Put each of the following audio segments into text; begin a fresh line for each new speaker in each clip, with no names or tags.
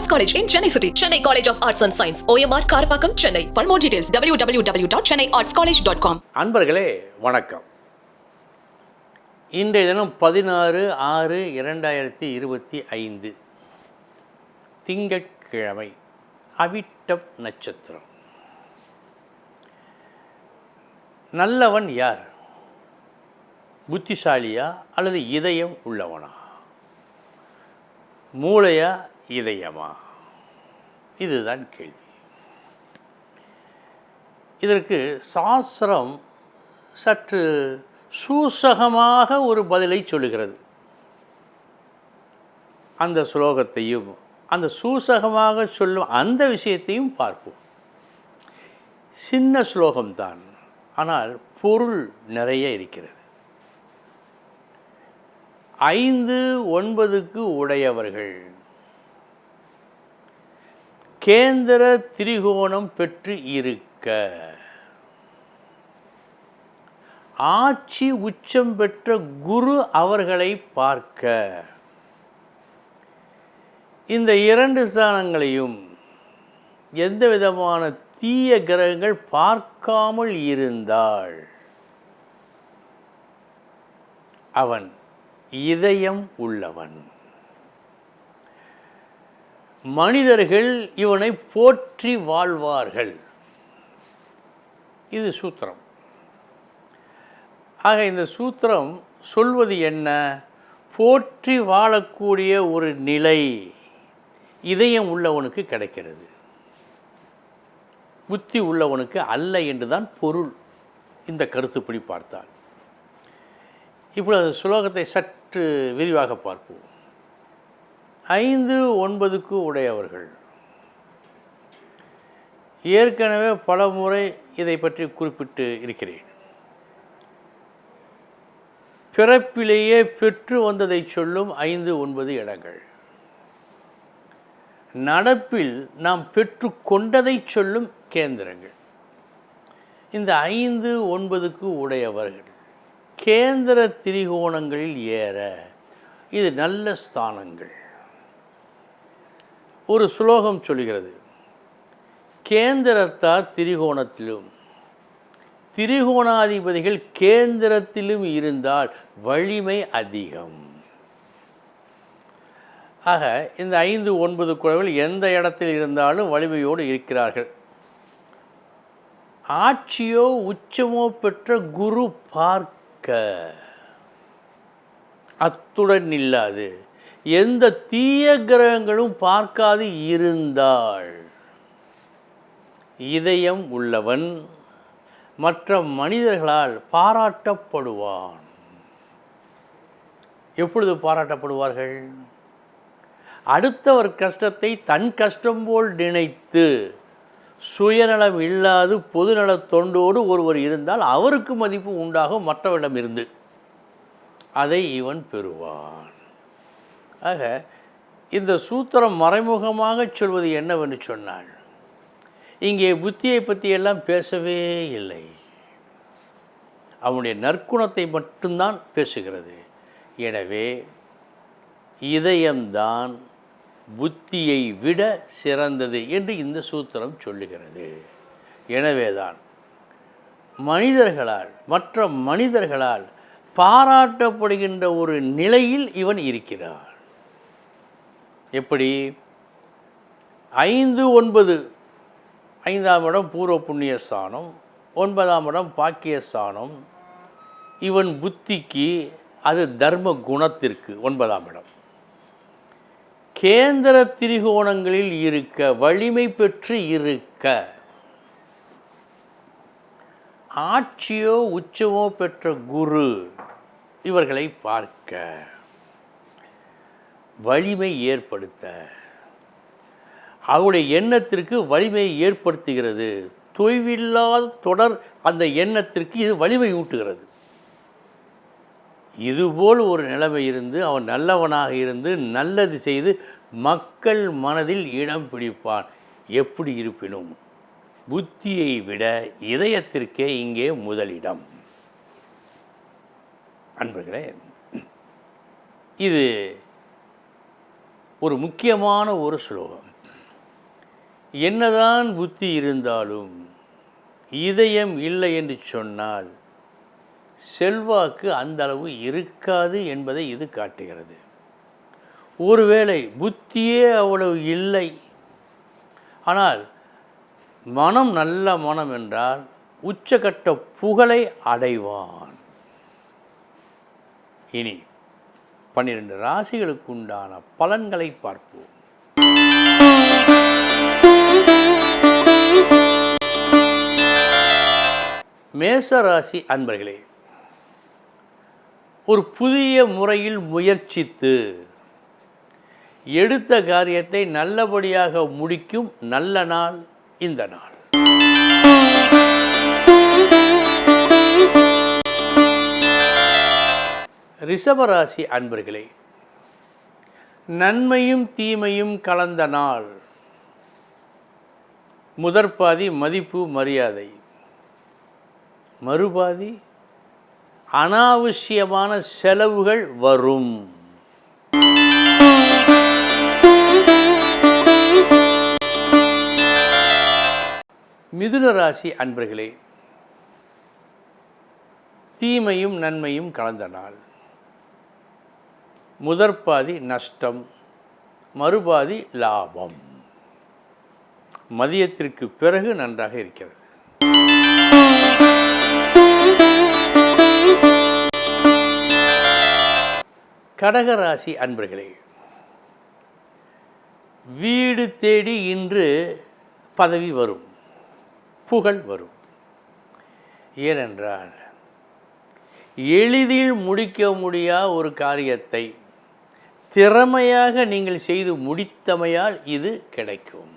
Arts college in Chennai city Chennai college of arts and science OMR Karapakkam Chennai for more details W W W dot Chennai arts college dot com
அன்பர்களே வணக்கம் இன்றைய தினம் பதினாறு ஆறு இரண்டாயிரத்தி இருபத்தி ஐந்து திங்கட்கிழமை அவிட்டம் நட்சத்திரம் நல்லவன் யார் புத்திசாலியா அல்லது இதயம் உள்ளவனா மூளையா இதயமா? இதுதான் கேள்வி. இதற்கு சாஸ்திரம் சற்று சூசகமாக ஒரு பதிலை சொல்லுகிறது. அந்த ஸ்லோகத்தையும் அந்த சூசகமாக சொல்லும் அந்த விஷயத்தையும் பார்ப்போம். சின்ன ஸ்லோகம்தான் ஆனால் பொருள் நிறைய இருக்கிறது. ஐந்து ஒன்பதுக்கு உடையவர்கள். கேந்திர திரிகோணம் பெற்று இருக்க. ஆட்சி உச்சம் பெற்ற குரு அவர்களை பார்க்க. இந்த இரண்டு ஸ்தானங்களையும் எந்த விதமான தீய கிரகங்கள் பார்க்காமல் இருந்தால் அவன் இதயம் உள்ளவன். மனிதர்கள் இவனை போற்றி வாழ்வார்கள். இது சூத்திரம். ஆக இந்த சூத்திரம் சொல்வது என்ன? போற்றி வாழக்கூடிய ஒரு நிலை இதயம் உள்ளவனுக்கு கிடைக்கிறது. புத்தி உள்ளவனுக்கு அல்ல என்றுதான் பொருள் இந்த கருத்துப்படி பார்த்தால். இப்பொழுது அந்த சுலோகத்தை சற்று விரிவாக பார்ப்போம். ஐந்து ஒன்பதுக்கு உடையவர்கள். ஏற்கனவே பல முறை இதை பற்றி குறிப்பிட்டு இருக்கிறேன். பிறப்பிலேயே பெற்று வந்ததை சொல்லும் ஐந்து ஒன்பது இடங்கள். நடப்பில் நாம் பெற்று கொண்டதை சொல்லும் கேந்திரங்கள். இந்த ஐந்து ஒன்பதுக்கு உடையவர்கள். கேந்திர திரிகோணங்களில் ஏற இது நல்ல ஸ்தானங்கள். ஒரு சுலோகம் சொல்கிறது கேந்திரத்தார் திரிகோணத்திலும் திரிகோணாதிபதிகள் கேந்திரத்திலும் இருந்தால் வலிமை அதிகம். ஆக இந்த ஐந்து ஒன்பது குழவில் எந்த இடத்தில் இருந்தாலும் வலிமையோடு இருக்கிறார்கள். ஆட்சியோ உச்சமோ பெற்ற குரு பார்க்க. அத்துடன் இல்லாது எந்த தீய கிரகங்களும் பார்க்காது இருந்தாள். இதயம் உள்ளவன் மற்ற மனிதர்களால் பாராட்டப்படுவான். எப்பொழுது பாராட்டப்படுவார்கள்? அடுத்தவர் கஷ்டத்தை தன் கஷ்டம் போல் நினைத்து சுயநலம் இல்லாது பொதுநல தொண்டோடு ஒருவர் இருந்தால் அவருக்கு மதிப்பு உண்டாகும் மற்றவரிடம் இருந்து. அதை இவன் பெறுவான். ஆக இந்த சூத்திரம் மறைமுகமாக சொல்வது என்னவென்று சொன்னாள் இங்கே புத்தியை பற்றி எல்லாம் பேசவே இல்லை. அவனுடைய நற்குணத்தை மட்டும்தான் பேசுகிறது. எனவே இதயம்தான் புத்தியை விட சிறந்தது என்று இந்த சூத்திரம் சொல்லுகிறது. எனவேதான் மனிதர்களால் மற்ற மனிதர்களால் பாராட்டப்படுகின்ற ஒரு நிலையில் இவன் இருக்கிறான். எப்படி? ஐந்து ஒன்பது. ஐந்தாம் இடம் பூர்வ புண்ணிய ஸ்தானம். ஒன்பதாம் இடம் பாக்கிய ஸ்தானம். இவன் புத்திக்கு அது தர்ம குணத்திற்கு ஒன்பதாம் இடம். கேந்திர திரிகோணங்களில் இருக்க வலிமை பெற்று இருக்க. ஆட்சியோ உச்சமோ பெற்ற குரு இவர்களை பார்க்க. வலிமை ஏற்படுத்த. அவருடைய எண்ணத்திற்கு வலிமையை ஏற்படுத்துகிறது. தொய்வில்லாத தொடர் அந்த எண்ணத்திற்கு இது வலிமை ஊட்டுகிறது. இதுபோல் ஒரு நிலைமை இருந்து அவன் நல்லவனாக இருந்து நல்லது செய்து மக்கள் மனதில் இடம் பிடிப்பான். எப்படி இருப்பினும் புத்தியை விட இதயத்திற்கே இங்கே முதலிடம். அன்பர்களே இது ஒரு முக்கியமான ஒரு ஸ்லோகம். என்னதான் புத்தி இருந்தாலும் இதயம் இல்லை என்று சொன்னால் செல்வாக்கு அந்த அளவு இருக்காது என்பதை இது காட்டுகிறது. ஒருவேளை புத்தியே அவ்வளவு இல்லை. ஆனால் மனம் நல்ல மனம் என்றால் உச்சகட்ட புகழை அடைவான். இனி பன்னிரண்டு ராசிகளுக்கு உண்டான பலன்களை பார்ப்போம். மேச ராசி அன்பர்களே ஒரு புதிய முறையில் முயற்சித்து எடுத்த காரியத்தை நல்லபடியாக முடிக்கும் நல்ல நாள் இந்த நாள். ரிஷபராசி அன்பர்களே நன்மையும் தீமையும் கலந்த நாள். முதற்பாதி மதிப்பு மரியாதை. மறுபாதி அனாவசியமான செலவுகள் வரும். மிதுன ராசி அன்பர்களே தீமையும் நன்மையும் கலந்த நாள். முதற்பாதி நஷ்டம் மறுபாதி லாபம். மதியத்திற்கு பிறகு நன்றாக இருக்கிறது. கடகராசி அன்பர்களே வீடு தேடி இன்று பதவி வரும் புகழ் வரும். ஏனென்றால் எளிதில் முடிக்க முடியா ஒரு காரியத்தை திறமையாக நீங்கள் செய்து முடித்தமையால் இது கிடைக்கும்.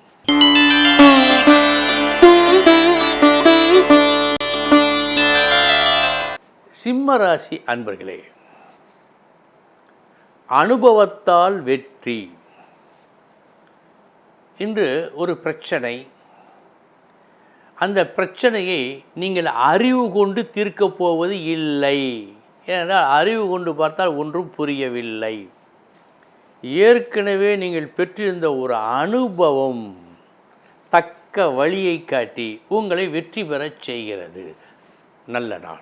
சிம்ம ராசி அன்பர்களே அனுபவத்தால் வெற்றி. இன்று ஒரு பிரச்சனை. அந்த பிரச்சனையை நீங்கள் அறிவு கொண்டு தீர்க்கப் போவது இல்லை. ஏனென்றால் அறிவு கொண்டு பார்த்தால் ஒன்றும் புரியவில்லை. ஏற்கனவே நீங்கள் பெற்றிருந்த ஒரு அனுபவம் தக்க வழியை காட்டி உங்களை வெற்றி பெறச் செய்கிறது. நல்ல நாள்.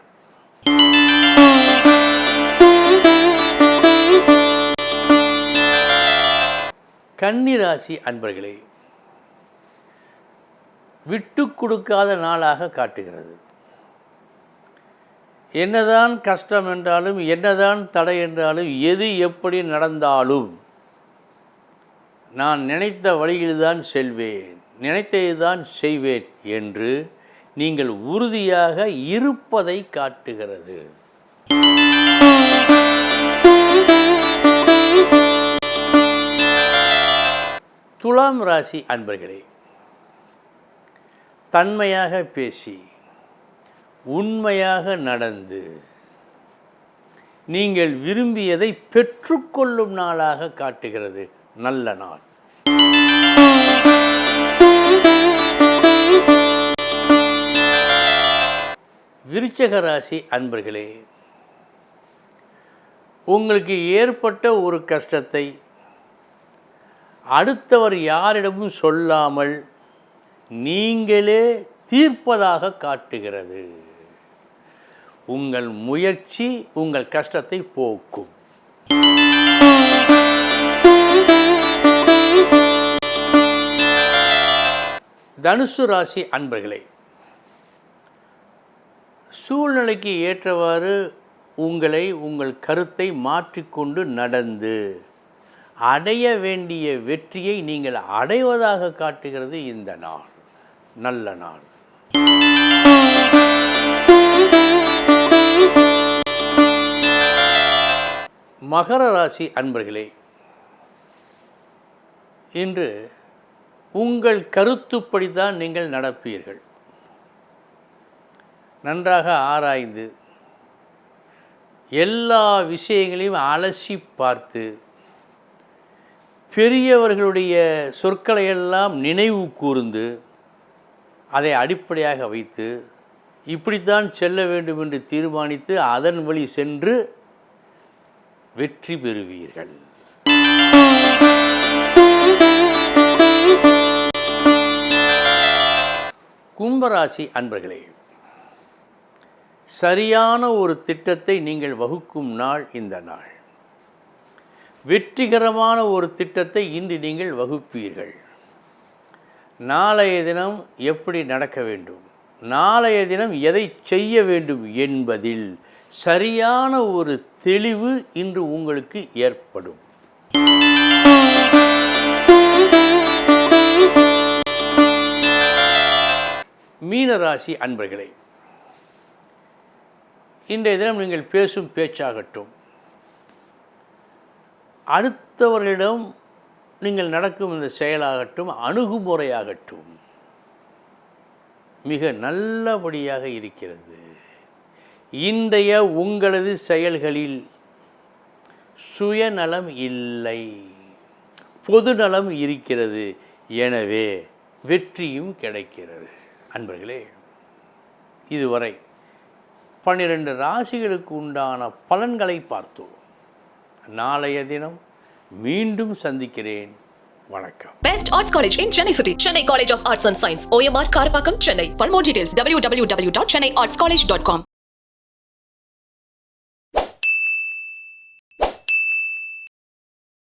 கன்னிராசி அன்பர்களே விட்டு கொடுக்காத நாளாக காட்டுகிறது. என்னதான் கஷ்டம் என்றாலும் என்னதான் தடை என்றாலும் எது எப்படி நடந்தாலும் நான் நினைத்த வழியில்தான் செல்வேன் நினைத்ததுதான் செய்வேன் என்று நீங்கள் உறுதியாக இருப்பதை காட்டுகிறது. துலாம் ராசி அன்பர்களே தன்மையாக பேசி உண்மையாக நடந்து நீங்கள் விரும்பியதை பெற்றுக்கொள்ளும் நாளாக காட்டுகிறது. நல்ல நாள். விருச்சக ராசி அன்பர்களே உங்களுக்கு ஏற்பட்ட ஒரு கஷ்டத்தை அடுத்தவர் யாரிடமும் சொல்லாமல் நீங்களே தீர்ப்பதாக காட்டுகிறது. உங்கள் முயற்சி உங்கள் கஷ்டத்தை போக்கும். தனுசு ராசி அன்பர்களே சூழ்நிலைக்கு ஏற்றவாறு உங்களை உங்கள் கருத்தை மாற்றிக்கொண்டு நடந்து அடைய வேண்டிய வெற்றியை நீங்கள் அடைவதாக காட்டுகிறது இந்த நாள். நல்ல நாள். மகர ராசி அன்பர்களே இன்று உங்கள் கருத்துப்படி தான் நீங்கள் நடப்பீர்கள். நன்றாக ஆராய்ந்து எல்லா விஷயங்களையும் அலசி பார்த்து பெரியவர்களுடைய சொற்களையெல்லாம் நினைவு கூர்ந்து அதை அடிப்படையாக வைத்து இப்படித்தான் செல்ல வேண்டும் என்று தீர்மானித்து அதன் வழி சென்று வெற்றி பெறுவீர்கள். கும்பராசி அன்பர்களே சரியான ஒரு திட்டத்தை நீங்கள் வகுக்கும் நாள் இந்த நாள். வெற்றிகரமான ஒரு திட்டத்தை இன்று நீங்கள் வகுப்பீர்கள். நாளைய தினம் எப்படி நடக்க வேண்டும்? நாளைய தினம் எதை செய்ய வேண்டும் என்பதில் சரியான ஒரு தெளிவு இன்று உங்களுக்கு ஏற்படும். மீனராசி அன்பர்களே இன்றைய தினம் நீங்கள் பேசும் பேச்சாகட்டும். அடுத்தவர்களிடம் நீங்கள் நடக்கும் இந்த செயலாகட்டும் அணுகுமுறையாகட்டும் மிக நல்லபடியாக இருக்கிறது. இன்றைய உங்களது செயல்களில் சுயநலம் இல்லை பொதுநலம் இருக்கிறது. எனவே வெற்றியும் கிடைக்கிறது. அன்பர்களே இதுவரை பன்னிரண்டு ராசிகளுக்கு உண்டான பலன்களை பார்த்தோம் நாளைய தினம் மீண்டும் சந்திக்கிறேன் வணக்கம்
best arts college in Chennai city Chennai college of arts and science OMR Karapakkam Chennai for more details W W W dot Chennai arts college dot com